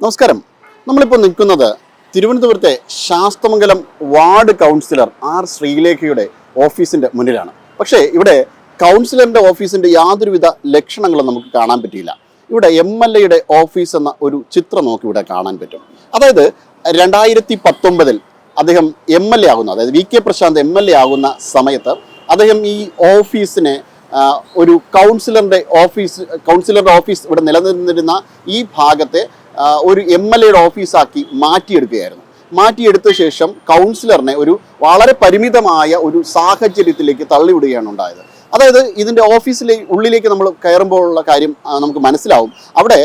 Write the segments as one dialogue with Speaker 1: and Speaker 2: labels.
Speaker 1: നമസ്കാരം. നമ്മളിപ്പോൾ നിൽക്കുന്നത് തിരുവനന്തപുരത്തെ ശാസ്തമംഗലം വാർഡ് കൗൺസിലർ ആർ ശ്രീലേഖയുടെ ഓഫീസിന്റെ മുന്നിലാണ്. പക്ഷേ ഇവിടെ കൗൺസിലറിന്റെ ഓഫീസിന്റെ യാതൊരുവിധ ലക്ഷണങ്ങളും നമുക്ക് കാണാൻ പറ്റിയില്ല. ഇവിടെ എം എൽ എയുടെ ഓഫീസ് എന്ന ഒരു ചിത്രം നോക്കി ഇവിടെ കാണാൻ പറ്റും. അതായത് രണ്ടായിരത്തി പത്തൊമ്പതിൽ അദ്ദേഹം എം എൽ എ ആകുന്ന. അതായത് V K Prashanth M L A ആകുന്ന സമയത്ത് അദ്ദേഹം ഈ ഓഫീസിനെ ഒരു കൗൺസിലറിന്റെ ഓഫീസ് കൗൺസിലറുടെ ഓഫീസ് ഇവിടെ നിലനിന്നിരുന്ന ഈ ഭാഗത്തെ ഒരു എം എൽ എയുടെ ഓഫീസാക്കി മാറ്റിയെടുക്കുകയായിരുന്നു. മാറ്റിയെടുത്ത ശേഷം കൗൺസിലറിനെ ഒരു വളരെ പരിമിതമായ ഒരു സാഹചര്യത്തിലേക്ക് തള്ളിവിടുകയാണ് ഉണ്ടായത്. അതായത് ഇതിന്റെ ഓഫീസിലെ ഉള്ളിലേക്ക് നമ്മൾ കയറുമ്പോഴുള്ള കാര്യം നമുക്ക് മനസ്സിലാവും. അവിടെ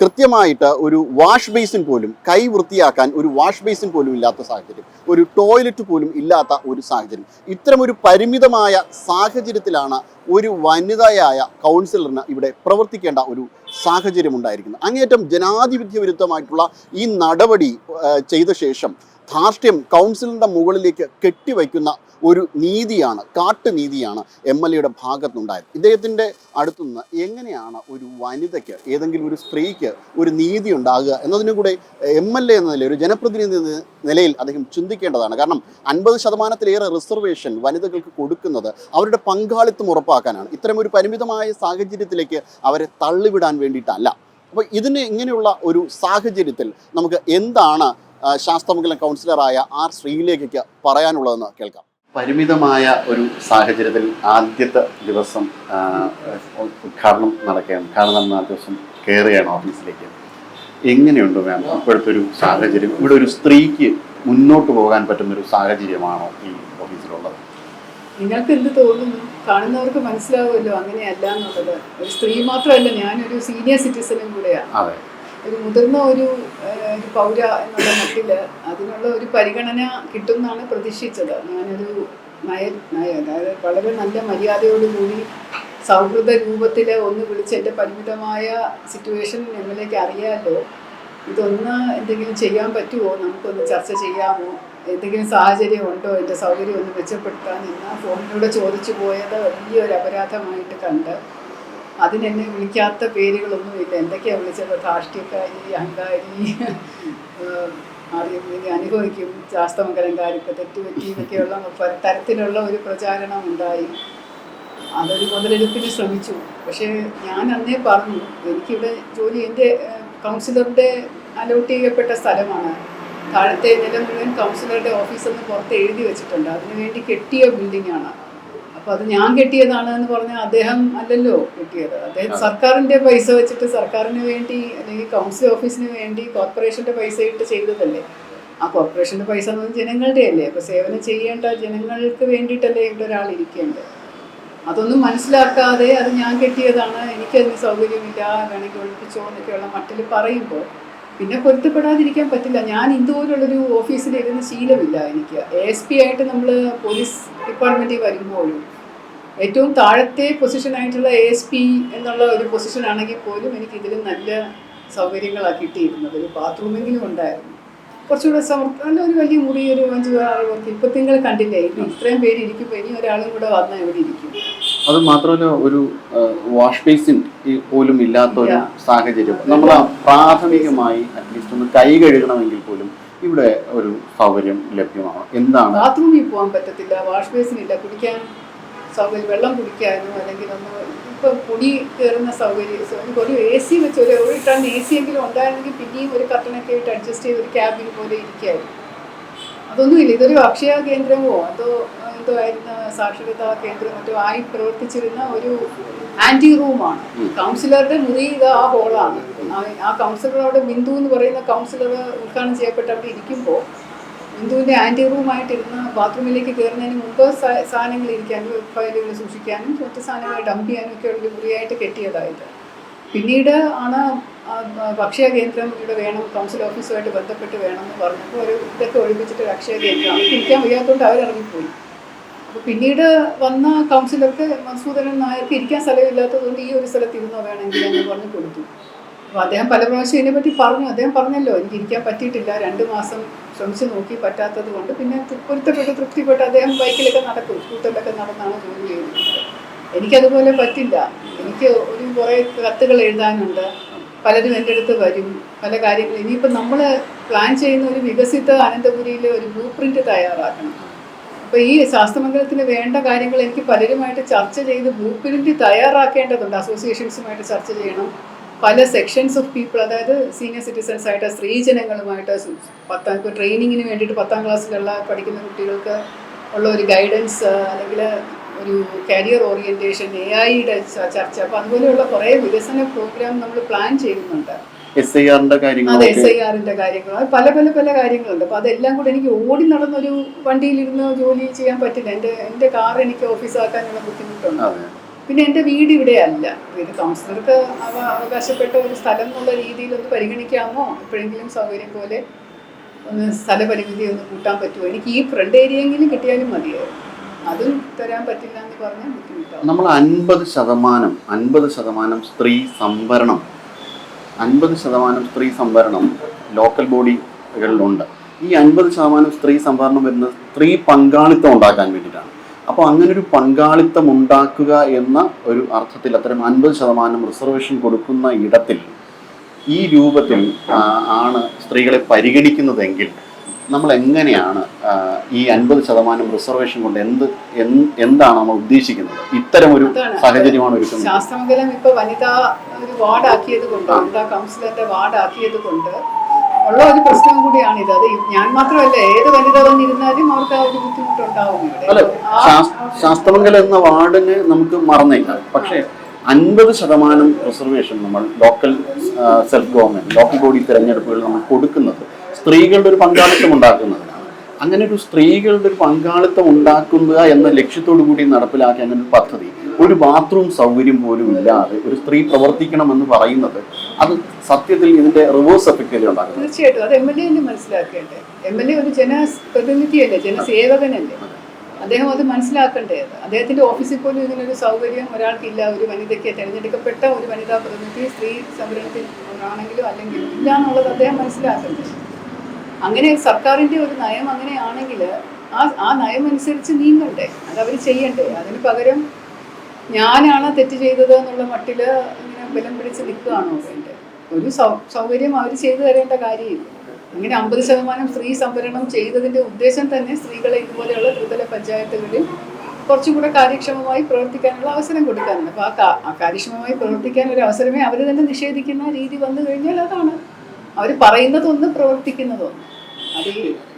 Speaker 1: കൃത്യമായിട്ട് ഒരു വാഷ് ബേസിൻ പോലും കൈ വൃത്തിയാക്കാൻ ഒരു വാഷ് ബേസിൻ പോലും ഇല്ലാത്ത സാഹചര്യം ഒരു ടോയ്ലറ്റ് പോലും ഇല്ലാത്ത ഒരു സാഹചര്യം. ഇത്തരമൊരു പരിമിതമായ സാഹചര്യത്തിലാണ് ഒരു വനിതയായ കൗൺസിലറിന് ഇവിടെ പ്രവർത്തിക്കേണ്ട ഒരു സാഹചര്യം ഉണ്ടായിരിക്കുന്നത് അങ്ങേയറ്റം ജനാധിപത്യ വിരുദ്ധമായിട്ടുള്ള ഈ നടപടി ചെയ്ത ശേഷം ധാർഷ്ട്യം കൗൺസിലിന്റെ മുകളിലേക്ക് കെട്ടിവയ്ക്കുന്ന ഒരു നീതിയാണ് കാട്ടുനീതിയാണ് എം എൽ എയുടെ ഭാഗത്തുനിന്നുണ്ടായത്. ഇദ്ദേഹത്തിന്റെ അടുത്തുനിന്ന് എങ്ങനെയാണ് ഒരു വനിതയ്ക്ക് ഏതെങ്കിലും ഒരു സ്ത്രീക്ക് ഒരു നീതി ഉണ്ടാകുക എന്നതിനും കൂടെ എം എൽ എ എന്ന നിലയിൽ ഒരു ജനപ്രതിനിധി എന്ന നിലയിൽ അദ്ദേഹം ചിന്തിക്കേണ്ടതാണ്. കാരണം അൻപത് ശതമാനത്തിലേറെ റിസർവേഷൻ വനിതകൾക്ക് കൊടുക്കുന്നത് അവരുടെ പങ്കാളിത്തം ഉറപ്പാക്കാനാണ്. ഇത്തരം ഒരു പരിമിതമായ സാഹചര്യത്തിലേക്ക് അവരെ തള്ളിവിടാൻ വേണ്ടിയിട്ടല്ല. അപ്പോൾ ഇതിന് ഇങ്ങനെയുള്ള ഒരു സാഹചര്യത്തിൽ നമുക്ക് എന്താണ് ശാസ്ത്രമംഗലം കൗൺസിലറായ ആർ ശ്രീലേഖയ്ക്ക് പറയാനുള്ളതെന്ന് കേൾക്കാം. പരിമിതമായ ഒരു സാഹചര്യത്തിൽ ആദ്യത്തെ ദിവസം ഉദ്ഘാടനം നടക്കുകയാണ്. ഉദ്ഘാടനം ആ ദിവസം കയറുകയാണ് ഓഫീസിലേക്ക്. എങ്ങനെയുണ്ട് മാം ഇപ്പോഴത്തെ ഒരു സാഹചര്യം? ഇവിടെ ഒരു സ്ത്രീക്ക് മുന്നോട്ട് പോകാൻ പറ്റുന്ന ഒരു സാഹചര്യമാണോ ഈ ഓഫീസിലുള്ളത്?
Speaker 2: നിങ്ങൾക്ക് എന്ത് തോന്നുന്നു? കാണുന്നവർക്ക് മനസ്സിലാവുമല്ലോ അങ്ങനെയല്ല എന്നുള്ളത്. ഒരു സ്ത്രീ മാത്രമല്ല ഞാനൊരു സീനിയർ സിറ്റിസണും കൂടെയാണ് ഒരു മുതിർന്ന ഒരു ഒരു പൗര എന്നുള്ള മട്ടിൽ അതിനുള്ള ഒരു പരിഗണന കിട്ടുമെന്നാണ് പ്രതീക്ഷിച്ചത്. ഞാനൊരു നയ നയ അതായത് വളരെ നല്ല മര്യാദയോടുകൂടി സൗഹൃദ രൂപത്തിൽ ഒന്ന് വിളിച്ച് എന്റെ പരിമിതമായ സിറ്റുവേഷൻ എം എൽ എക്ക് അറിയാമല്ലോ ഇതൊന്ന് എന്തെങ്കിലും ചെയ്യാൻ പറ്റുമോ നമുക്കൊന്ന് ചർച്ച ചെയ്യാമോ? എന്തെങ്കിലും സാഹചര്യം ഉണ്ടോ എന്റെ സൗകര്യം ഒന്ന് മെച്ചപ്പെടുത്താൻ എന്ന് ഫോണിലൂടെ ചോദിച്ചു പോയത് വലിയൊരു അപരാധമായിട്ട് കണ്ട്. അതിനെന്നെ വിളിക്കാത്ത പേരുകളൊന്നുമില്ല എന്തൊക്കെയാണ് വിളിച്ചത്? ധാർഷ്ട്യക്കാരി അഹങ്കാരി അറിയും അനുഭവിക്കും. ശാസ്തമംഗലങ്കാരിക്ക് തെറ്റുപറ്റി എന്നൊക്കെയുള്ള തരത്തിലുള്ള ഒരു പ്രചാരണം ഉണ്ടായി. അതൊരു മുതലെടുപ്പിന് ശ്രമിച്ചു. പക്ഷേ ഞാൻ അന്നേ പറഞ്ഞു എനിക്കിവിടെ ജോലി എന്റെ കൗൺസിലറുടെ അലോട്ട് ചെയ്യപ്പെട്ട സ്ഥലമാണ്. താഴത്തെ നില മുഴുവൻ കൗൺസിലറുടെ ഓഫീസെന്ന് പുറത്ത് എഴുതി വെച്ചിട്ടുണ്ട്. അതിനുവേണ്ടി കെട്ടിയ ബിൽഡിംഗ് ആണ്. അപ്പോൾ അത് ഞാൻ കെട്ടിയതാണ് എന്ന് പറഞ്ഞാൽ അദ്ദേഹം അല്ലല്ലോ കെട്ടിയത്. അദ്ദേഹം സർക്കാരിന്റെ പൈസ വെച്ചിട്ട് സർക്കാരിന് വേണ്ടി അല്ലെങ്കിൽ കൗൺസിൽ ഓഫീസിന് വേണ്ടി കോർപ്പറേഷന്റെ പൈസ ഇട്ട് ചെയ്തതല്ലേ? ആ കോർപ്പറേഷന്റെ പൈസ എന്ന് പറഞ്ഞാൽ ജനങ്ങളുടെ അല്ലേ? അപ്പോൾ സേവനം ചെയ്യേണ്ട ജനങ്ങൾക്ക് വേണ്ടിയിട്ടല്ലേ ഇവിടെ ഒരാൾ ഇരിക്കേണ്ടത്? അതൊന്നും മനസ്സിലാക്കാതെ അത് ഞാൻ കെട്ടിയതാണ് എനിക്കതിന് സൗകര്യമില്ല വേണമെങ്കിൽ ഒഴിപ്പിച്ചോ എന്നൊക്കെയുള്ള മട്ടിൽ പറയുമ്പോൾ പിന്നെ പൊരുത്തപ്പെടാതിരിക്കാൻ പറ്റില്ല. ഞാൻ ഇതുപോലുള്ളൊരു ഓഫീസിൽ ഇരുന്ന് ശീലമില്ല എനിക്ക്. എ എസ് പി ആയിട്ട് നമ്മൾ പോലീസ് ഡിപ്പാർട്ട്മെന്റിൽ വരുമ്പോഴും ഏറ്റവും താഴത്തെ പൊസിഷനായിട്ടുള്ള എ എസ് പി എന്നുള്ള ഒരു പൊസിഷനാണെങ്കിൽ പോലും എനിക്ക് ഇതിലും നല്ല സൗകര്യങ്ങളാണ് കിട്ടിയിരുന്നത്. ഒരു ബാത്റൂമെങ്കിലും ഉണ്ടായിരുന്നു. കുറച്ചുകൂടെ സമർത്ഥ നല്ല ഒരു വലിയ മുറി ഒരു അഞ്ച് ആറ് ഇപ്പം നിങ്ങൾ കണ്ടില്ലേ? ഇത് ഇത്രയും പേര് ഇരിക്കുമ്പോൾ ഇനി ഒരാളും കൂടെ വന്നാൽ ഇവിടെ ഇരിക്കും.
Speaker 1: അത് മാത്രമല്ല ഒരു വാഷ് ബേസിൻ പോലും ഇല്ലാത്ത ഒരു സാഹചര്യം. നമ്മൾ പ്രാഥമികമായി അറ്റ്ലീസ്റ്റ് ഒന്ന് കൈ കഴുകണമെങ്കിൽ പോലും ഇവിടെ ഒരു സൗകര്യം ലഭ്യമാണ് എന്താണ്?
Speaker 2: ബാത്റൂമിൽ പോകാൻ പറ്റത്തില്ല. വാഷ് ബേസിൻ ഇല്ല. കുടിക്കാൻ സൗകര്യം വെള്ളം കുടിക്കാനും അല്ലെങ്കിൽ ഒന്ന് ഇപ്പം പൊടി കയറുന്ന സൗകര്യം ഒരു എ സി വെച്ച് ഒരു ടൺ എ സി എങ്കിലും ഉണ്ടായിരുന്നെങ്കിൽ പിന്നെയും ഒരു കട്ടണൊക്കെ ഇട്ട് അഡ്ജസ്റ്റ് ചെയ്ത് ഒരു ക്യാബിൻ പോലെ ഇരിക്കായിരുന്നു. അതൊന്നുമില്ല. ഇതൊരു അക്ഷയ കേന്ദ്രമോ? അതോ എന്തോ ആയിരുന്ന സാക്ഷരതാ കേന്ദ്രം മറ്റോ ആയി പ്രവർത്തിച്ചിരുന്ന ഒരു ആന്റി റൂമാണ്. കൗൺസിലറുടെ മുറി ഇത് ആ ഹോളാണ്. ആ- കൗൺസിലറോട് ബിന്ദു എന്ന് പറയുന്ന കൗൺസിലർ ഉദ്ഘാടനം ചെയ്യപ്പെട്ട് അവിടെ ഇരിക്കുമ്പോൾ ബിന്ദുവിന്റെ ആന്റി റൂമായിട്ടിരുന്ന ബാത്റൂമിലേക്ക് കയറുന്നതിന് മുമ്പ് സാധനങ്ങൾ ഇരിക്കാനും ഫയലുകൾ സൂക്ഷിക്കാനും മറ്റ് സാധനങ്ങൾ ഡംപ് ചെയ്യാനും ഒക്കെ ഉള്ള മുറിയായിട്ട് കെട്ടിയതായത് പിന്നീട് ആണ് ഭക്ഷ്യ കേന്ദ്രം ഇവിടെ വേണം കൗൺസിൽ ഓഫീസുമായിട്ട് ബന്ധപ്പെട്ട് വേണമെന്ന് പറഞ്ഞപ്പോൾ ഒരു ഇതൊക്കെ ഒഴിപ്പിച്ചിട്ട് ഒരു അക്ഷയ കേന്ദ്രം അവർക്ക് ഇരിക്കാൻ വയ്യാത്തതുകൊണ്ട് അവരിറങ്ങിപ്പോയി. അപ്പോൾ പിന്നീട് വന്ന കൗൺസിലർക്ക് മസൂദരൻ നായർക്ക് ഇരിക്കാൻ സ്ഥലമില്ലാത്തതുകൊണ്ട് ഈ ഒരു സ്ഥലത്ത് ഇരുന്നോ വേണമെങ്കിൽ എന്ന് പറഞ്ഞ് കൊടുത്തു. അപ്പോൾ അദ്ദേഹം പല പ്രാവശ്യം ഇതിനെപ്പറ്റി പറഞ്ഞു. അദ്ദേഹം പറഞ്ഞല്ലോ എനിക്ക് ഇരിക്കാൻ പറ്റിയിട്ടില്ല രണ്ട് മാസം ശ്രമിച്ചു നോക്കി പറ്റാത്തത് കൊണ്ട്. പിന്നെ പൊരുത്തപ്പെട്ട് തൃപ്തിപ്പെട്ട് അദ്ദേഹം ബൈക്കിലൊക്കെ നടക്കും സ്കൂട്ടറിലൊക്കെ നടന്നാണ് ജോലി ചെയ്യുന്നത്. എനിക്കതുപോലെ പറ്റില്ല. എനിക്ക് ഒരു കുറേ കത്തുകൾ എഴുതാനുണ്ട്. പലരും എന്റെ അടുത്ത് വരും. പല കാര്യങ്ങൾ ഇനിയിപ്പോൾ നമ്മൾ പ്ലാൻ ചെയ്യുന്ന ഒരു വികസിത അനന്തപുരിയിൽ ഒരു ബ്ലൂ പ്രിന്റ് തയ്യാറാക്കണം. അപ്പോൾ ഈ ശാസ്ത്രമംഗലത്തിന് വേണ്ട കാര്യങ്ങൾ എനിക്ക് പലരുമായിട്ട് ചർച്ച ചെയ്ത് ബ്ലൂ പ്രിന്റ് തയ്യാറാക്കേണ്ടതുണ്ട്. അസോസിയേഷൻസുമായിട്ട് ചർച്ച ചെയ്യണം. പല സെക്ഷൻസ് ഓഫ് പീപ്പിൾ അതായത് സീനിയർ സിറ്റിസൺസ് ആയിട്ട് സ്ത്രീജനങ്ങളുമായിട്ട് പത്താം ഇപ്പോൾ ട്രെയിനിങ്ങിന് വേണ്ടിയിട്ട് പത്താം ക്ലാസ്സിലുള്ള പഠിക്കുന്ന കുട്ടികൾക്ക് ഉള്ള ഒരു ഗൈഡൻസ് അല്ലെങ്കിൽ ഒരു കരിയർ ഓറിയന്റേഷൻ എ ഐയുടെ ചർച്ച. അപ്പൊ അതുപോലെയുള്ള കുറേ വികസന പ്രോഗ്രാം നമ്മൾ പ്ലാൻ ചെയ്യുന്നുണ്ട്.
Speaker 1: എസ് ഐ ആറിന്റെ
Speaker 2: അതെ
Speaker 1: കാര്യങ്ങളൊക്കെ
Speaker 2: എസ് ഐ ആറിന്റെ കാര്യങ്ങൾ. പല പല പല കാര്യങ്ങളുണ്ട്. അപ്പൊ അതെല്ലാം കൂടെ എനിക്ക് ഓടി നടന്നൊരു വണ്ടിയിലിരുന്ന് ജോലി ചെയ്യാൻ പറ്റില്ല. എന്റെ എന്റെ കാർ എനിക്ക് ഓഫീസാക്കാനുള്ള ബുദ്ധിമുട്ടുണ്ട്.
Speaker 1: അതെ.
Speaker 2: പിന്നെ എന്റെ വീട് ഇവിടെ അല്ല. ഇത് കൗൺസിലർക്ക് അവ അവകാശപ്പെട്ട ഒരു സ്ഥലം എന്നുള്ള രീതിയിൽ ഒന്ന് പരിഗണിക്കാമോ? എപ്പോഴെങ്കിലും സൗകര്യം പോലെ ഒന്ന് സ്ഥലപരിമിതി ഒന്ന് കൂട്ടാൻ പറ്റുമോ? എനിക്ക് ഈ ഫ്രണ്ട് ഏരിയയെങ്കിലും കിട്ടിയാലും മതിയായിരുന്നു. അതും തരാൻ പറ്റില്ല എന്ന് പറഞ്ഞാൽ ബുദ്ധിമുട്ടാണ്
Speaker 1: നമ്മൾ അൻപത് ശതമാനം അൻപത് ശതമാനം സ്ത്രീ സംവരണം അൻപത് ശതമാനം സ്ത്രീ സംവരണം ലോക്കൽ ബോഡികളിലുണ്ട്. ഈ അൻപത് ശതമാനം സ്ത്രീ സംവരണം വരുന്നത് സ്ത്രീ പങ്കാളിത്തം ഉണ്ടാക്കാൻ വേണ്ടിയിട്ടാണ്. അപ്പോൾ അങ്ങനെ ഒരു പങ്കാളിത്തം ഉണ്ടാക്കുക എന്ന ഒരു അർത്ഥത്തിൽ അത്തരം അൻപത് ശതമാനം റിസർവേഷൻ കൊടുക്കുന്ന ഇടത്തിൽ ഈ രൂപത്തിൽ ആണ് സ്ത്രീകളെ പരിഗണിക്കുന്നതെങ്കിൽ നമ്മൾ എങ്ങനെയാണ് ഈ അൻപത് ശതമാനം റിസർവേഷൻ കൊണ്ട് എന്ത് എന്ത്- എന്താണ് നമ്മൾ ഉദ്ദേശിക്കുന്നത്? ഇത്തരം ഒരു. സാഹചര്യമാണ് ഒരുക്കുന്നത്.
Speaker 2: ശാസ്ത്രമംഗലം ഇപ്പൊ വനിതാ ഒരു വാർഡ് ആക്കിയത് കൊണ്ട് വനിതാ കൗൺസിലറിന്റെ വാർഡ് ആക്കിയത് കൊണ്ട് ഉള്ള ഒരു പ്രശ്നം കൂടിയാണ് ഇത്. അത് ഞാൻ മാത്രമല്ല ഏത് വനിത വന്നിരുന്നാലും അവർക്ക് ആ ഒരു ബുദ്ധിമുട്ടുണ്ടാവും ഇവിടെ.
Speaker 1: ശാസ്ത്രമംഗലം എന്ന വാർഡിന് നമുക്ക് മറന്നേക്കാം പക്ഷേ അൻപത് ശതമാനം റിസർവേഷൻ നമ്മൾ local self government local body തിരഞ്ഞെടുപ്പുകൾ നമ്മൾ കൊടുക്കുന്നത് സ്ത്രീകളുടെ ഒരു പങ്കാളിത്തം ഉണ്ടാക്കുന്നതിനാണ്. അങ്ങനെ ഒരു സ്ത്രീകളുടെ ഒരു പങ്കാളിത്തം ഉണ്ടാക്കുക എന്ന ലക്ഷ്യത്തോടു കൂടി നടപ്പിലാക്കിയ അങ്ങനെ ഒരു പദ്ധതി ഒരു ബാത്റൂം സൗകര്യം പോലും ഇല്ലാതെ ഒരു സ്ത്രീ പ്രവർത്തിക്കണമെന്ന് പറയുന്നത് അത് സത്യത്തിൽ ഇതിന്റെ റിവേഴ്സ് എഫക്റ്റ് ഉണ്ടാക്കുന്നത്?
Speaker 2: തീർച്ചയായിട്ടും. അത് എം എൽ എ മനസ്സിലാക്കേണ്ടേ? എം എൽ എ ഒരു ജനപ്രതിനിധിയല്ലേ? ജനസേവകനല്ലേ? അദ്ദേഹം അത് മനസ്സിലാക്കേണ്ടത് അദ്ദേഹത്തിന്റെ ഓഫീസിൽ പോലും ഇതിനൊരു സൗകര്യം ഒരാൾക്കില്ല. ഒരു വനിതയ്ക്ക് തിരഞ്ഞെടുക്കപ്പെട്ട ഒരു വനിതാ പ്രതിനിധി സ്ത്രീ സംരംഭത്തിൽ ആണെങ്കിലും അല്ലെങ്കിലും ഇല്ല എന്നുള്ളത് അദ്ദേഹം മനസ്സിലാക്കേണ്ടത് അങ്ങനെ സർക്കാരിന്റെ ഒരു നയം അങ്ങനെയാണെങ്കിൽ ആ ആ നയം അനുസരിച്ച് നീങ്ങണ്ടേ? അത് അവർ ചെയ്യണ്ടേ? അതിന് പകരം ഞാനാണ് തെറ്റ് ചെയ്തത് എന്നുള്ള മട്ടിൽ ഇങ്ങനെ ബലം പിടിച്ച് നിൽക്കുകയാണോ വേണ്ടത് ഒരു സൗ സൗകര്യം അവർ ചെയ്തു തരേണ്ട കാര്യമില്ല. അങ്ങനെ അമ്പത് ശതമാനം സ്ത്രീ സംവരണം ചെയ്തതിന്റെ ഉദ്ദേശം തന്നെ സ്ത്രീകളെ ഇതുപോലെയുള്ള ത്രിതല പഞ്ചായത്തുകളിൽ കുറച്ചും കൂടെ കാര്യക്ഷമമായി പ്രവർത്തിക്കാനുള്ള അവസരം കൊടുക്കാനുണ്ട് അപ്പോൾ ആ കാര്യക്ഷമമായി പ്രവർത്തിക്കാൻ ഒരു അവസരമേ അവർ തന്നെ നിഷേധിക്കുന്ന രീതി വന്നു കഴിഞ്ഞാൽ അതാണ്. അവർ പറയുന്നതൊന്ന് പ്രവർത്തിക്കുന്നതൊന്ന്.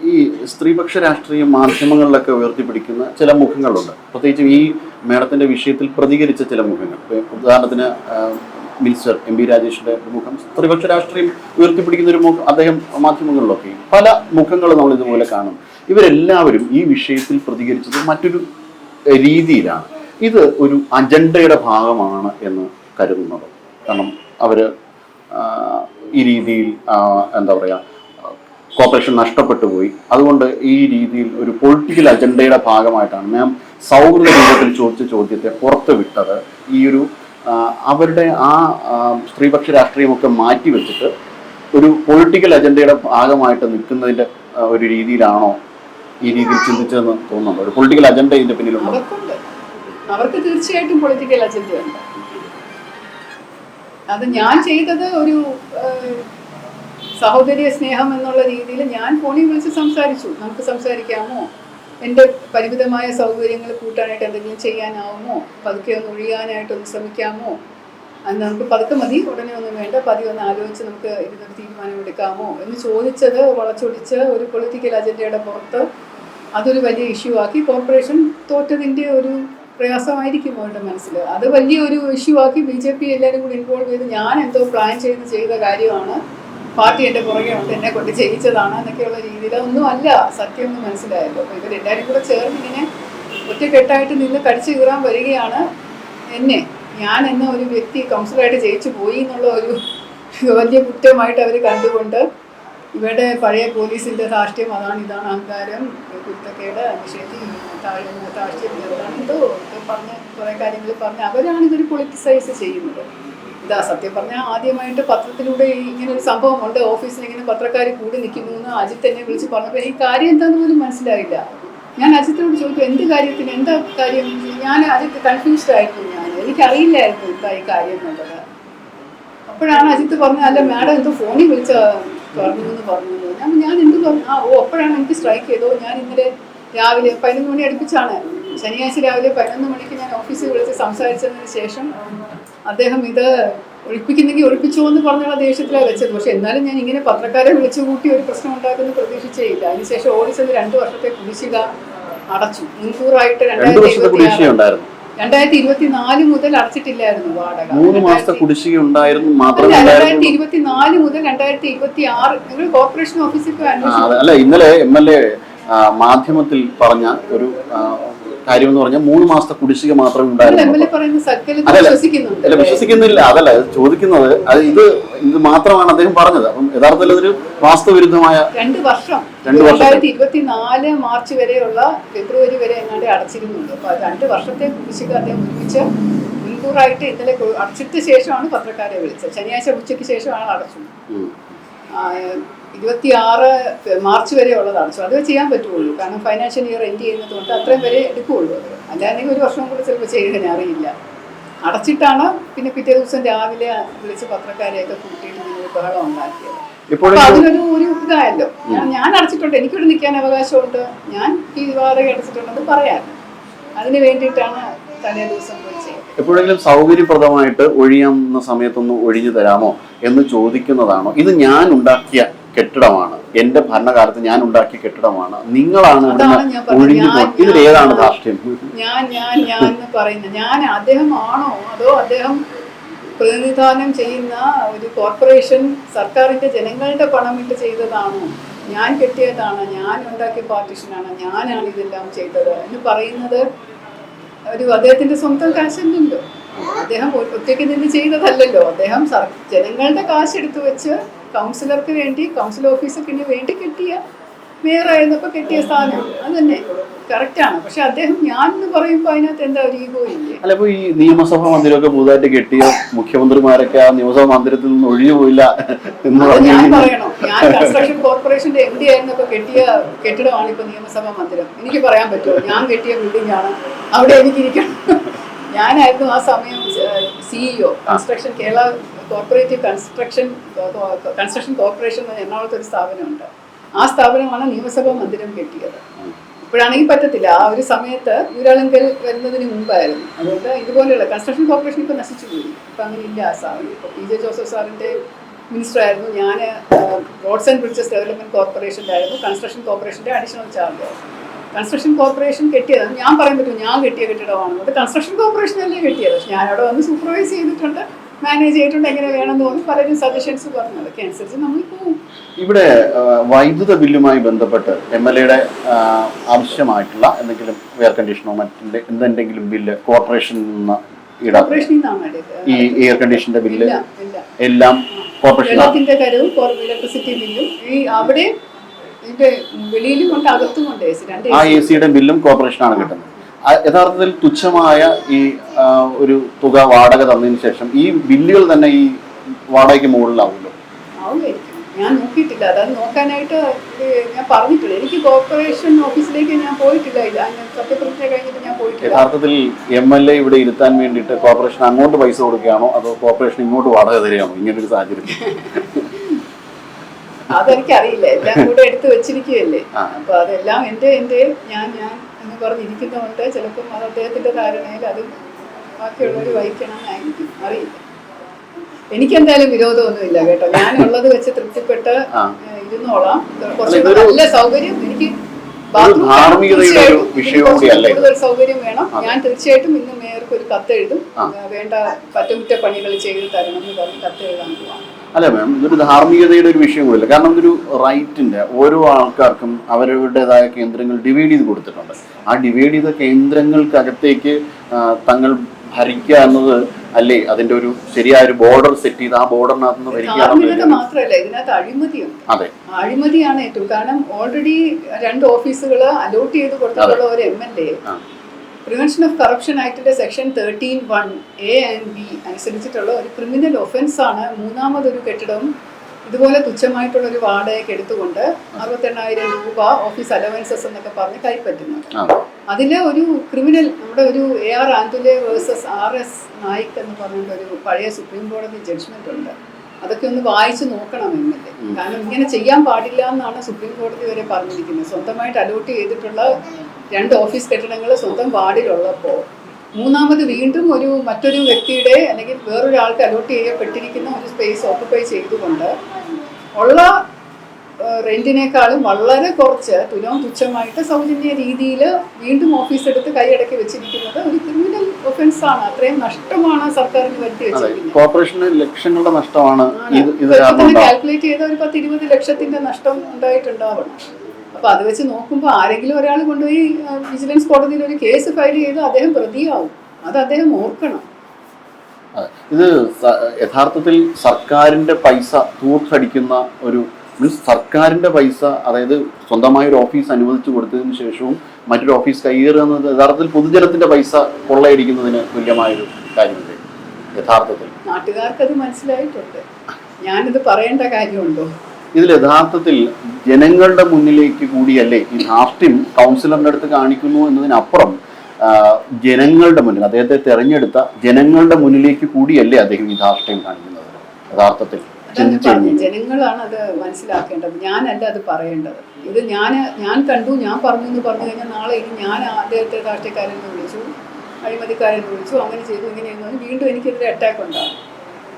Speaker 2: ഈ
Speaker 1: സ്ത്രീപക്ഷ രാഷ്ട്രീയ മാധ്യമങ്ങളിലൊക്കെ ഉയർത്തിപ്പിടിക്കുന്ന ചില മുഖങ്ങളുണ്ട്. പ്രത്യേകിച്ചും ഈ മേഡത്തിന്റെ വിഷയത്തിൽ പ്രതികരിച്ച ചില മുഖങ്ങൾ. ഉദാഹരണത്തിന് മിനിസ്റ്റർ എം പി രാജേഷിന്റെ മുഖം സ്ത്രീപക്ഷ രാഷ്ട്രീയം ഉയർത്തിപ്പിടിക്കുന്ന ഒരു മുഖം അദ്ദേഹം മാധ്യമങ്ങളിലൊക്കെ പല മുഖങ്ങൾ നമ്മൾ ഇതുപോലെ കാണും. ഇവരെല്ലാവരും ഈ വിഷയത്തിൽ പ്രതികരിച്ചത് മറ്റൊരു രീതിയിലാണ്. ഇത് ഒരു അജണ്ടയുടെ ഭാഗമാണ് എന്ന് കരുതുന്നത്. കാരണം അവർ ആ, ഈ രീതിയിൽ എന്താ പറയുക കോർപ്പറേഷൻ നഷ്ടപ്പെട്ടു പോയി. അതുകൊണ്ട് ഈ രീതിയിൽ ഒരു പൊളിറ്റിക്കൽ അജണ്ടയുടെ ഭാഗമായിട്ടാണ് മാം സൗഹൃദ രൂപത്തിൽ ചോദിച്ച ചോദ്യത്തെ പുറത്ത് വിട്ടത്. ഈ ഒരു അവരുടെ ആ സ്ത്രീപക്ഷ രാഷ്ട്രീയമൊക്കെ മാറ്റി വെച്ചിട്ട് ഒരു പൊളിറ്റിക്കൽ അജണ്ടയുടെ ഭാഗമായിട്ട് നിൽക്കുന്നതിന്റെ ഒരു രീതിയിലാണോ ഈ രീതിയിൽ ചിന്തിച്ചതെന്ന് തോന്നുന്നുണ്ടോ? ഒരു പൊളിറ്റിക്കൽ അജണ്ട ഇതിന്റെ പിന്നിലുണ്ടോ?
Speaker 2: അവർക്ക് തീർച്ചയായിട്ടും പൊളിറ്റിക്കൽ അജണ്ട ഉണ്ട്. അത് ഞാൻ ചെയ്തത് ഒരു സഹോദര്യ സ്നേഹം എന്നുള്ള രീതിയിൽ ഞാൻ ഫോണിൽ വിളിച്ച് സംസാരിച്ചു. നമുക്ക് സംസാരിക്കാമോ? എന്റെ പരിമിതമായ സൗകര്യങ്ങൾ കൂട്ടാനായിട്ട് എന്തെങ്കിലും ചെയ്യാനാവുമോ? പതുക്കെ ഒന്ന് ഒഴിയാനായിട്ട് ഒന്ന് ശ്രമിക്കാമോ? അത് നമുക്ക് പതുക്കെ മതി. ഉടനെ ഒന്നും വേണ്ട. പതി ഒന്ന് ആലോചിച്ച് നമുക്ക് ഇരുന്നൊരു തീരുമാനമെടുക്കാമോ എന്ന് ചോദിച്ചത് വളച്ചൊടിച്ച് ഒരു പൊളിറ്റിക്കൽ അജണ്ടയുടെ പുറത്ത് അതൊരു വലിയ ഇഷ്യൂ ആക്കി. കോർപ്പറേഷൻ തോറ്റതിന്റെ ഒരു പ്രയാസമായിരിക്കും അവരുടെ മനസ്സിൽ. അത് വലിയൊരു ഇഷ്യൂ ആക്കി ബി ജെ പി എല്ലാവരും കൂടി ഇൻവോൾവ് ചെയ്ത് ഞാൻ എന്തോ പ്ലാൻ ചെയ്ത് ചെയ്ത കാര്യമാണ്. പാർട്ടി എന്റെ പുറകെ ഉണ്ട് എന്നെ കൊണ്ട് ചെയ്യിച്ചതാണ് എന്നൊക്കെയുള്ള രീതിയിൽ ഒന്നും അല്ല സത്യം എന്ന് മനസ്സിലായല്ലോ. അപ്പോൾ ഇവരെല്ലാവരും കൂടെ ചേർന്ന് ഇങ്ങനെ ഒറ്റക്കെട്ടായിട്ട് നിന്ന് കടിച്ചു കീറാൻ വരികയാണ് എന്നെ. ഞാൻ എന്ന ഒരു വ്യക്തി കൗൺസിലറായിട്ട് ജയിച്ചു പോയി എന്നുള്ള ഒരു വലിയ കുറ്റമായിട്ട് അവർ കണ്ടുകൊണ്ട് ഇവരുടെ പഴയ പോലീസിന്റെ ധാർഷ്ട്യം അതാണ് ഇതാണ് അഹങ്കാരം. കുരുത്തക്കേട് നിഷേധി ധാർഷ്ട്യം എന്താണ് എന്തോ ഒക്കെ പറഞ്ഞ് കുറേ കാര്യങ്ങൾ പറഞ്ഞ് അവരാണ് ഇതൊരു പൊളിറ്റിസൈസ് ചെയ്യുന്നത്. ഇതാ സത്യം പറഞ്ഞാൽ ആദ്യമായിട്ട് പത്രത്തിലൂടെ ഇങ്ങനെ ഒരു സംഭവം ഉണ്ട് ഓഫീസിൽ ഇങ്ങനെ പത്രക്കാർ കൂടി നിൽക്കുന്നു എന്ന് അജിത്ത് എന്നെ വിളിച്ച് പറഞ്ഞപ്പോൾ ഈ കാര്യം എന്താണെന്ന് പോലും മനസ്സിലായില്ല. ഞാൻ അജിത്തിനോട് ചോദിക്കും എന്ത് കാര്യത്തിന്? എന്താ കാര്യം? ഞാൻ അജിത്ത് കൺഫ്യൂസ്ഡ് ആയിരുന്നു ഞാൻ. എനിക്കറിയില്ലായിരുന്നു എന്താ ഈ കാര്യം എന്നുള്ളത്. അപ്പോഴാണ് അജിത്ത് പറഞ്ഞത് അല്ല മാഡം എന്തോ ഫോണിൽ വിളിച്ച പറഞ്ഞു എന്ന് പറഞ്ഞു ഞാൻ ഞാൻ എന്ത് പറഞ്ഞു? ആ ഓ അപ്പോഴാണ് എനിക്ക് സ്ട്രൈക്ക് ചെയ്തോ ഞാൻ ഇന്നലെ രാവിലെ പതിനൊന്ന് മണി അടുപ്പിച്ചാണ്. ശനിയാഴ്ച രാവിലെ പതിനൊന്ന് മണിക്ക് ഞാൻ ഓഫീസിൽ വിളിച്ച് സംസാരിച്ചതിന് ശേഷം അദ്ദേഹം ഇത് ഒഴിപ്പിക്കുന്നെങ്കിൽ ഒഴിപ്പിച്ചോ എന്ന് പറഞ്ഞുള്ള ദേഷ്യത്തിലാണ് വെച്ചത്. പക്ഷെ എന്നാലും ഞാൻ ഇങ്ങനെ പത്രക്കാരെ വിളിച്ചു കൂട്ടി ഒരു പ്രശ്നം ഉണ്ടാക്കുമെന്ന് പ്രതീക്ഷിച്ചേയില്ല. അതിനുശേഷം ഓടിച്ചത് രണ്ട് വർഷത്തെ കുടിശ്ശിക അടച്ചു. മുൻകൂറായിട്ട് രണ്ടായിരത്തി
Speaker 1: ഇരുപത്തി
Speaker 2: രണ്ടായിരത്തി ഇരുപത്തി നാല് മുതൽ അടച്ചിട്ടില്ലായിരുന്നു വാടക.
Speaker 1: മൂന്ന് മാസത്തെ കുടിശ്ശിക ഉണ്ടായിരുന്നു മാത്രമേ
Speaker 2: രണ്ടായിരത്തി മുതൽ രണ്ടായിരത്തി ഇരുപത്തി ആറ് നിങ്ങൾ കോർപ്പറേഷൻ ഓഫീസിൽ.
Speaker 1: അല്ല ഇന്നലെ എം എൽ എ മാധ്യമത്തിൽ പറഞ്ഞ ഒരു കാര്യം എന്ന് പറഞ്ഞാൽ മൂന്ന് മാസത്തെ കുടിശ്ശിക മാത്രമേ ഉണ്ടായിരുന്നു അല്ല വിശ്വസിക്കുന്നില്ല. അതല്ല ചോദിക്കുന്നത് അത് ഇത് ഇത് മാത്രമാണ് അദ്ദേഹം പറഞ്ഞത്. അപ്പം യഥാർത്ഥത്തിൽ അതൊരു വാസ്തവവിരുദ്ധമായ
Speaker 2: രണ്ട് വർഷം. രണ്ടായിരത്തി ഇരുപത്തി നാല് മാർച്ച് വരെയുള്ള ഫെബ്രുവരി വരെ എങ്ങാണ്ട് അടച്ചിരുന്നുണ്ട് അപ്പൊ രണ്ട് വർഷത്തെ കുടിശ്ശിക അദ്ദേഹം ഒരുമിച്ച് മുൻകൂറായിട്ട് ഇന്നലെ അടച്ചിട്ട് ശേഷമാണ് പത്രക്കാരെ വിളിച്ചത്. ശനിയാഴ്ച ഉച്ചയ്ക്ക് ശേഷമാണ്
Speaker 1: അടച്ചത്.
Speaker 2: ഇരുപത്തിയാറ് മാർച്ച് വരെ ഉള്ളതാണ്. സോ അത് ചെയ്യാൻ പറ്റുള്ളൂ. കാരണം ഫൈനാൻഷ്യൽ ഇയർ എൻഡ് ചെയ്യുന്നത് കൊണ്ട് അത്രയും വരെ എടുക്കുകയുള്ളൂ അത്. അല്ലാതെങ്കിൽ ഒരു വർഷം കൂടെ ചിലപ്പോൾ ചെയ്യുന്നതിന് അറിയില്ല. അടച്ചിട്ടാണ് പിന്നെ പിറ്റേ ദിവസം രാവിലെ വിളിച്ച് പത്രക്കാരെയൊക്കെ കൂട്ടിയിട്ട് നിങ്ങൾ ബഹളം ഉണ്ടാക്കിയത്.
Speaker 1: അപ്പോൾ
Speaker 2: അതിനൊരു ഒരു ഇതായല്ലോ. ഞാൻ ഞാൻ അടച്ചിട്ടുണ്ട്. എനിക്കിവിടെ നിൽക്കാൻ അവകാശമുണ്ട്. ഞാൻ ഈ വാടക അടച്ചിട്ടുണ്ടെന്ന് പറയാം. അതിന് വേണ്ടിയിട്ടാണ് തലേ ദിവസം പോയി
Speaker 1: എപ്പോഴെങ്കിലും സൗകര്യപ്രദമായിട്ട് ഒഴിയാവുന്ന സമയത്തൊന്ന് ഒഴിഞ്ഞു തരാമോ എന്ന് ചോദിക്കുന്നതാണോ? ഇത് ഞാൻ ഉണ്ടാക്കിയ കെട്ടിടമാണ്. എന്റെ ഭരണകാലത്ത് ഞാൻ ഉണ്ടാക്കിയ കെട്ടിടമാണ്. നിങ്ങളാണ് ഇവിടുന്ന് ഒഴിഞ്ഞു പോകുന്നത് ഇതിൽ ഏതാണ് ധാർഷ്ട്യം?
Speaker 2: ഞാൻ ഞാൻ ഞാൻ എന്ന് പറയുന്നത്. ഞാൻ അദ്ദേഹം ആണോ അതോ അദ്ദേഹം പ്രതിനിധാനം ചെയ്യുന്ന ഒരു കോർപ്പറേഷൻ സർക്കാരിന്റെ ജനങ്ങളുടെ പണം ഇട്ട് ചെയ്തതാണോ? ഞാൻ കെട്ടിയതാണ്. ഞാൻ ഉണ്ടാക്കിയ പാർട്ടിഷനാണ്. ഞാനാണ് ഇതെല്ലാം ചെയ്തത് എന്ന് പറയുന്നത് ഒരു അദ്ദേഹത്തിന്റെ സ്വന്തം കാശല്ലല്ലോ അദ്ദേഹം ഒറ്റയ്ക്ക് നിന്ന് ചെയ്തതല്ലല്ലോ. അദ്ദേഹം ജനങ്ങളുടെ കാശെടുത്തു വെച്ച് കൗൺസിലർക്ക് വേണ്ടി കൗൺസിൽ ഓഫീസർക്ക് വേണ്ടി കെട്ടിയ മേയറായിരുന്നപ്പോൾ കെട്ടിയ സ്ഥാനം അത് തന്നെ. കറക്റ്റാണ് പക്ഷെ അദ്ദേഹം ഞാൻ എന്ന് പറയുമ്പോൾ അതിനകത്ത് എന്താ ഒരു ഈഗോ ഇല്ലേ?
Speaker 1: അല്ല ഈ നിയമസഭാ മന്ദിരമൊക്കെ പുതുതായിട്ട് കെട്ടിയ മുഖ്യമന്ത്രിമാരൊക്കെ ആ നിയമസഭാ മന്ദിരത്തിൽ നിന്ന് ഒഴിഞ്ഞു പോയില്ല എന്ന്
Speaker 2: പറഞ്ഞു ഞാൻ പറയണം. ഞാൻ കൺസ്ട്രക്ഷൻ കോർപ്പറേഷന്റെ എം ഡി ആയിരുന്നപ്പോ കെട്ടിയ കെട്ടിടമാണ് ഇപ്പൊ നിയമസഭാ മന്ദിരം. എനിക്ക് പറയാൻ പറ്റുമോ? ഞാൻ കെട്ടിയ ബിൽഡിംഗ് ആണ്. അവിടെ എനിക്കിരിക്കണം ഞാനായിരുന്നു ആ സമയം CEO construction Kerala corporative construction construction corporation എന്ന എറണാകുളത്ത് ഒരു സ്ഥാപനമുണ്ട്. ആ സ്ഥാപനമാണ് നിയമസഭാ മന്ദിരം കെട്ടിയത്. ഇപ്പോഴാണെങ്കിൽ പറ്റത്തില്ല. ആ ഒരു സമയത്ത് ഊരാളുങ്കൽ വരുന്നതിന് മുമ്പായിരുന്നു. അതുകൊണ്ട് ഇതുപോലെയുള്ള കൺസ്ട്രക്ഷൻ കോർപ്പറേഷൻ ഇപ്പോൾ നശിച്ചു പോയി. ഇപ്പം അങ്ങനെ ഇല്ല ആ സ്ഥാപനം ഇപ്പോൾ പി ജെ ജോസഫ് സാറിന്റെ മിനിസ്റ്റർ ആയിരുന്നു ഞാൻ റോഡ്സ് ആൻഡ് ബ്രിഡ്ജസ് ഡെവലപ്മെന്റ് കോർപ്പറേഷനിലായിരുന്നു കൺസ്ട്രക്ഷൻ കോർപ്പറേഷന്റെ അഡീഷണൽ ചാർജ് കൺസ്ട്രക്ഷൻ കോർപ്പറേഷൻ കെട്ടിയത്. ഞാൻ പറയാൻ പറ്റും ഞാൻ കെട്ടിയ കെട്ടിടമാണ്. അത് കൺസ്ട്രക്ഷൻ കോർപ്പറേഷൻ അല്ലേ കെട്ടിയത്? പക്ഷെ ഞാൻ അവിടെ വന്ന് സൂപ്പർവൈസ് ചെയ്തിട്ടുണ്ട് മാനേജ് ചെയ്തിട്ടുണ്ട് എങ്ങനെ വേണമെന്ന് തോന്നി പലരും സജഷൻസ് പറഞ്ഞു. അതൊക്കെ അനുസരിച്ച് നമ്മൾ പോകും.
Speaker 1: ഇവിടെ വൈദ്യുത ബില്ലുമായി ബന്ധപ്പെട്ട് എം എൽ എയുടെ ആവശ്യമായിട്ടുള്ള എന്തെങ്കിലും എയർ കണ്ടീഷനോ മറ്റേ എന്തെങ്കിലും ബില്ല് കോർപ്പറേഷനിൽ നിന്ന് ഈ എയർ കണ്ടീഷന്റെ ബില്ല് എല്ലാം കോർപ്പറേഷൻ
Speaker 2: ഇലക്ട്രിസിറ്റി ബില്ലും. ഈ അവിടെ ഇതിന്റെ വെളിയിലും കൊണ്ട് അകത്തും കൊണ്ട്
Speaker 1: ആ. എ സിയുടെ ബില്ലും കോർപ്പറേഷനാണ് കിട്ടുന്നത്. യഥാർത്ഥത്തിൽ തുച്ഛമായ ഈ ഒരു തുക വാടക തന്നതിന് ശേഷം ഈ ബില്ലുകൾ തന്നെ ഈ വാടകയ്ക്ക് മുകളിലാവുമല്ലോ?
Speaker 2: ഞാൻ നോക്കിയിട്ടില്ല. അതായത് നോക്കാനായിട്ട് ഞാൻ പറഞ്ഞിട്ടില്ല. എനിക്ക് കോർപ്പറേഷൻ ഓഫീസിലേക്ക് ഞാൻ പോയിട്ടില്ല. ഇല്ല സത്യപ്രതിജ്ഞ കഴിഞ്ഞിട്ട് ഞാൻ പോയിട്ടില്ല.
Speaker 1: യഥാർത്ഥത്തിൽ എം എൽ എ ഇവിടെ ഇരുത്താൻ വേണ്ടിയിട്ട് കോർപ്പറേഷൻ അങ്ങോട്ട് പൈസ കൊടുക്കുകയാണോ? അതോ കോർപ്പറേഷൻ ഇങ്ങോട്ട് വാടക തരികയാണോ? ഇങ്ങനൊരു സാഹചര്യത്തിൽ
Speaker 2: അതെനിക്കറിയില്ല. എല്ലാം കൂടെ എടുത്തു വെച്ചിരിക്കുകയല്ലേ. അപ്പൊ അതെല്ലാം എന്റെ എന്റെ ഞാൻ ഞാൻ എന്ന് പറഞ്ഞിരിക്കുന്നതുകൊണ്ട് ചിലപ്പം അത് അദ്ദേഹത്തിന്റെ ധാരണയിൽ അത് ബാക്കിയുള്ളവർ വഹിക്കണമെന്നായിരിക്കും അറിയില്ല. എനിക്കെന്തായാലും വിരോധമൊന്നുമില്ല കേട്ടോ. ഞാൻ ഉള്ളത് വെച്ച് തൃപ്തിപ്പെട്ട്. ഇരുന്നോളാം. നല്ല സൗകര്യം എനിക്ക്? കൂടുതൽ സൗകര്യം വേണം. ഞാൻ തീർച്ചയായിട്ടും ഇന്ന് മേയർക്ക് ഒരു കത്ത് എഴുതും. വേണ്ട പറ്റുകുറ്റ പണികൾ ചെയ്ത് തരണം എന്ന് പറഞ്ഞ് കത്ത് എഴുതാൻ പോവാം.
Speaker 1: അല്ല മാം ഇതൊരു ധാർമ്മികതയുടെ ഒരു വിഷയം കൂടില്ല കാരണം ഇതൊരു റൈറ്റിന്റെ ഓരോ ആൾക്കാർക്കും അവരുടേതായ കേന്ദ്രങ്ങൾ ഡിവൈഡ് ചെയ്ത് കൊടുത്തിട്ടുണ്ട്. ആ ഡിവൈഡ് ചെയ്ത കേന്ദ്രങ്ങൾക്കകത്തേക്ക് തങ്ങൾ ഭരിക്കുക എന്നത് അല്ലേ അതിന്റെ ഒരു ശരിയായ ഒരു ബോർഡർ സെറ്റ് ചെയ്ത് ആ ബോർഡറിനകത്ത് നിന്ന് ഭരിക്കുക
Speaker 2: മാത്രമല്ല ഇതിനകത്ത് അഴിമതിയുണ്ട്.
Speaker 1: അതെ.
Speaker 2: അഴിമതിയാണ് ഏറ്റവും കാരണം ഓൾറെഡി രണ്ട് ഓഫീസുകൾ അലോട്ട് ചെയ്ത് കൊടുത്തിട്ടുള്ള ഒരു M L A. Prevention of corruption ആക്ടിന്റെ section thirteen one A and B അനുസരിച്ചിട്ടുള്ള ഒരു ക്രിമിനൽ ഒഫൻസ് ആണ് മൂന്നാമതൊരു കെട്ടിടം ഇതുപോലെ തുച്ഛമായിട്ടുള്ള ഒരു വാടകയ്ക്ക് എടുത്തുകൊണ്ട് അറുപത്തെണ്ണായിരം രൂപ ഓഫീസ് അലവൻസസ് എന്നൊക്കെ പറഞ്ഞ് കൈപ്പറ്റുന്നത്. അതിലെ ഒരു ക്രിമിനൽ നമ്മുടെ ഒരു A R Antulay versus R S Nayak എന്ന് പറഞ്ഞിട്ട് ഒരു പഴയ സുപ്രീം കോടതി ജഡ്ജ്മെന്റ് ഉണ്ട്. അതൊക്കെ ഒന്ന് വായിച്ചു നോക്കണം എന്നല്ലേ കാരണം ഇങ്ങനെ ചെയ്യാൻ പാടില്ല എന്നാണ് സുപ്രീം കോടതി വരെ പറഞ്ഞിരിക്കുന്നത്. സ്വന്തമായിട്ട് അലോട്ട് ചെയ്തിട്ടുള്ള രണ്ട് ഓഫീസ് കെട്ടിടങ്ങൾ സ്വന്തം വാർഡിലുള്ളപ്പോൾ മൂന്നാമത് വീണ്ടും ഒരു മറ്റൊരു വ്യക്തിയുടെ അല്ലെങ്കിൽ വേറൊരാൾക്ക് അലോട്ട് ചെയ്യപ്പെട്ടിരിക്കുന്ന ഒരു സ്പേസ് ഓക്കുപ്പൈ ചെയ്തുകൊണ്ട് ഉള്ള റെന്റിനേക്കാളും വളരെ കുറച്ച് തുലോം തുച്ഛമായിട്ട് സൗജന്യ രീതിയിൽ വീണ്ടും ഓഫീസ് എടുത്ത് കൈയടക്കി വെച്ചിരിക്കുന്നത് ഒരു ക്രിമിനൽ ഒഫൻസ് ആണ്. അത്രയും നഷ്ടമാണ് സർക്കാരിന് വരുത്തി വെച്ചിരിക്കുന്നത്.
Speaker 1: കോർപ്പറേഷന് ലക്ഷങ്ങളുടെ നഷ്ടമാണ്.
Speaker 2: കാൽക്കുലേറ്റ് ചെയ്ത ഒരു പത്ത് ഇരുപത് ലക്ഷത്തിന്റെ നഷ്ടം ഉണ്ടായിട്ടുണ്ടാവണം അപ്പൊ അത് വെച്ച് നോക്കുമ്പോൾ ആരെങ്കിലും ഒരാൾ കൊണ്ടുപോയി വിജിലൻസ് കോടതിയിൽ ഒരു കേസ് ഫയൽ ചെയ്ത് അദ്ദേഹം പ്രതിയാവും. അത് അദ്ദേഹം ഓർക്കണം.
Speaker 1: ഇത് യഥാർത്ഥത്തിൽ സർക്കാരിന്റെ പൈസ തൂർത്തടിക്കുന്ന ഒരു മീൻസ് സർക്കാരിന്റെ പൈസ അതായത് സ്വന്തമായ ഒരു ഓഫീസ് അനുവദിച്ചു കൊടുത്തതിന് ശേഷവും മറ്റൊരു ഓഫീസ് കൈയേറുന്നത് യഥാർത്ഥത്തിൽ പൊതുജനത്തിന്റെ പൈസ കൊള്ളയടിക്കുന്നതിന് തുല്യമായൊരു കാര്യമില്ലേ? യഥാർത്ഥത്തിൽ.
Speaker 2: നാട്ടുകാർക്ക് അത് മനസ്സിലായിട്ടുണ്ട്. ഞാനിത് പറയേണ്ട കാര്യമുണ്ടോ?
Speaker 1: ഇതിൽ യഥാർത്ഥത്തിൽ ജനങ്ങളുടെ മുന്നിലേക്ക് കൂടിയല്ലേ ഈ ധാർഷ്ട്യം കൗൺസിലറിന്റെ അടുത്ത് കാണിക്കുന്നു എന്നതിനപ്പുറം ജനങ്ങളുടെ മുന്നിൽ അദ്ദേഹത്തെ തെരഞ്ഞെടുത്ത ജനങ്ങളുടെ മുന്നിലേക്ക് കൂടിയല്ലേ അദ്ദേഹം ഈ ധാർഷ്ട്യം കാണിക്കുന്നത്? യഥാർത്ഥത്തിൽ
Speaker 2: ജനങ്ങളാണ് അത് മനസ്സിലാക്കേണ്ടത്. ഞാനല്ല അത് പറയേണ്ടത്. ഇത് ഞാൻ ഞാൻ കണ്ടു ഞാൻ പറഞ്ഞു എന്ന് പറഞ്ഞു കഴിഞ്ഞാൽ നാളെ ഇനി ഞാൻ അദ്ദേഹത്തെ രാഷ്ട്രീയക്കാരെന്ന് വിളിച്ചു അഴിമതിക്കാരെ വിളിച്ചു അങ്ങനെ ചെയ്തു ഇങ്ങനെ വീണ്ടും എനിക്കെതിരെ അറ്റാക്ക് ഉണ്ടാകും.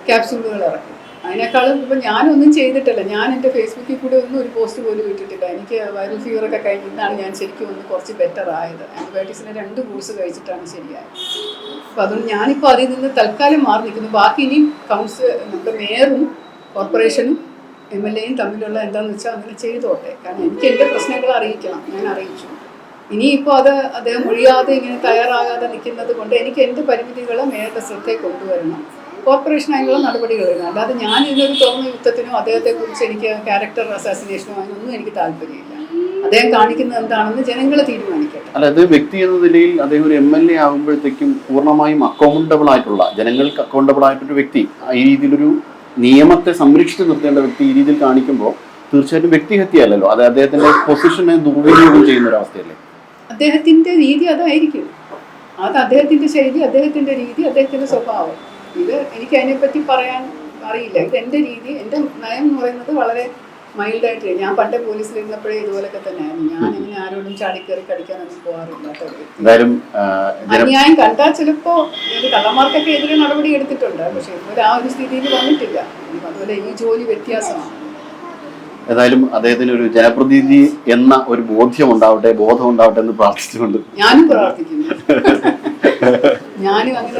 Speaker 2: ക്യാപ്സൂളുകൾ ഇറക്കും. അതിനേക്കാളും ഇപ്പം ഞാനൊന്നും ചെയ്തിട്ടില്ല. ഞാൻ എന്റെ ഫേസ്ബുക്കിൽ കൂടെ ഒന്നും ഒരു പോസ്റ്റ് പോലും ഇട്ടിട്ടില്ല. എനിക്ക് വൈറൽ ഫീവറൊക്കെ കഴിഞ്ഞിട്ടാണ് കഴിഞ്ഞ് ഞാൻ ശരിക്കും ഒന്ന് കുറച്ച് ബെറ്റർ ആയത്. ആന്റിബയോട്ടിക്സിന്റെ രണ്ട് കോഴ്സ് കഴിച്ചിട്ടാണ് ശരിയായത്. അപ്പോൾ അതുകൊണ്ട് ഞാനിപ്പോൾ അതിൽ നിന്ന് തൽക്കാലം മാറി നിൽക്കുന്നു. ബാക്കി ഇനിയും കൗൺസിൽ നമ്മുടെ മേയറും കോർപ്പറേഷനും എം എൽ എയും തമ്മിലുള്ള എന്താണെന്ന് വെച്ചാൽ അങ്ങനെ ചെയ്തോട്ടെ. കാരണം എനിക്ക് എന്റെ പ്രശ്നങ്ങൾ അറിയിക്കണം. ഞാൻ അറിയിച്ചു. ഇനിയിപ്പോൾ അത് അദ്ദേഹം ഒഴിയാതെ ഇങ്ങനെ തയ്യാറാകാതെ നിൽക്കുന്നത് കൊണ്ട് എനിക്ക് എന്റെ പരിമിതികൾ മേയറുടെ ശ്രദ്ധയിൽ കൊണ്ടുവരണം. കോർപ്പറേഷൻ അതിനുള്ള നടപടികൾ എടുക്കണം അല്ലാതെ ഞാൻ ഇതിനൊരു തുറന്ന യുദ്ധത്തിനോ അദ്ദേഹത്തെക്കുറിച്ച് എനിക്ക് ക്യാരക്ടർ അസാസിനേഷനോ അതിനൊന്നും എനിക്ക് താല്പര്യമില്ല. അദ്ദേഹം കാണിക്കുന്നത് എന്താണെന്ന് ജനങ്ങൾ തീരുമാനിക്കട്ടെ.
Speaker 1: അല്ല അത് വ്യക്തി എന്ന നിലയിൽ അദ്ദേഹം ഒരു എം എൽ എ ആകുമ്പോഴത്തേക്കും പൂർണമായും അക്കൗണ്ടബിൾ ആയിട്ടുള്ള ജനങ്ങൾക്ക് അക്കൗണ്ടബിൾ ആയിട്ടൊരു വ്യക്തി ഈ രീതിയിലൊരു നിയമത്തെ സംരക്ഷിച്ചു നിർത്തേണ്ട വ്യക്തി ഈ രീതിയിൽ കാണിക്കുമ്പോൾ തീർച്ചയായിട്ടും വ്യക്തിഹത്യയല്ലല്ലോ. അത് അദ്ദേഹത്തിന്റെ പൊസിഷനെ ദുർവിനിയോഗം ചെയ്യുന്ന ഒരു അവസ്ഥയല്ലേ
Speaker 2: അദ്ദേഹത്തിന്റെ രീതി അതായിരിക്കും. അത് അദ്ദേഹത്തിന്റെ ശൈലി അദ്ദേഹത്തിന്റെ രീതി അദ്ദേഹത്തിന്റെ സ്വഭാവം. ഇത് എനിക്ക് അതിനെപ്പറ്റി പറയാൻ അറിയില്ല. ഇത് എന്റെ രീതി എന്റെ നയം എന്ന് പറയുന്നത് വളരെ മൈൽഡായിട്ട് ഞാൻ പണ്ട് പോലീസിലിരുന്നപ്പോഴേ ഇതുപോലൊക്കെ തന്നെയായിരുന്നു. ഞാൻ ഇങ്ങനെ ആരോടും ചാടിക്കയറി കടിക്കാനൊന്നും പോകാറില്ലാത്ത അന്യായം കണ്ടാൽ ചിലപ്പോൾ ഇത് കള്ളന്മാർക്കൊക്കെ എതിരെ നടപടി എടുത്തിട്ടുണ്ട്. പക്ഷെ ഇതുവരെ ആ ഒരു സ്ഥിതിയിൽ വന്നിട്ടില്ല. അതുപോലെ ഈ ജോലി വ്യത്യാസമാണ്.
Speaker 1: ഏതായാലും അദ്ദേഹത്തിന് ഒരു ജനപ്രതിനിധി എന്ന ഒരു ബോധ്യം ഉണ്ടാവട്ടെ ബോധം ഉണ്ടാവട്ടെ എന്ന് പ്രാർത്ഥിച്ചുകൊണ്ട്.
Speaker 2: ഞാനും പ്രാർത്ഥിക്കുന്നു. ഞാനും അങ്ങനെ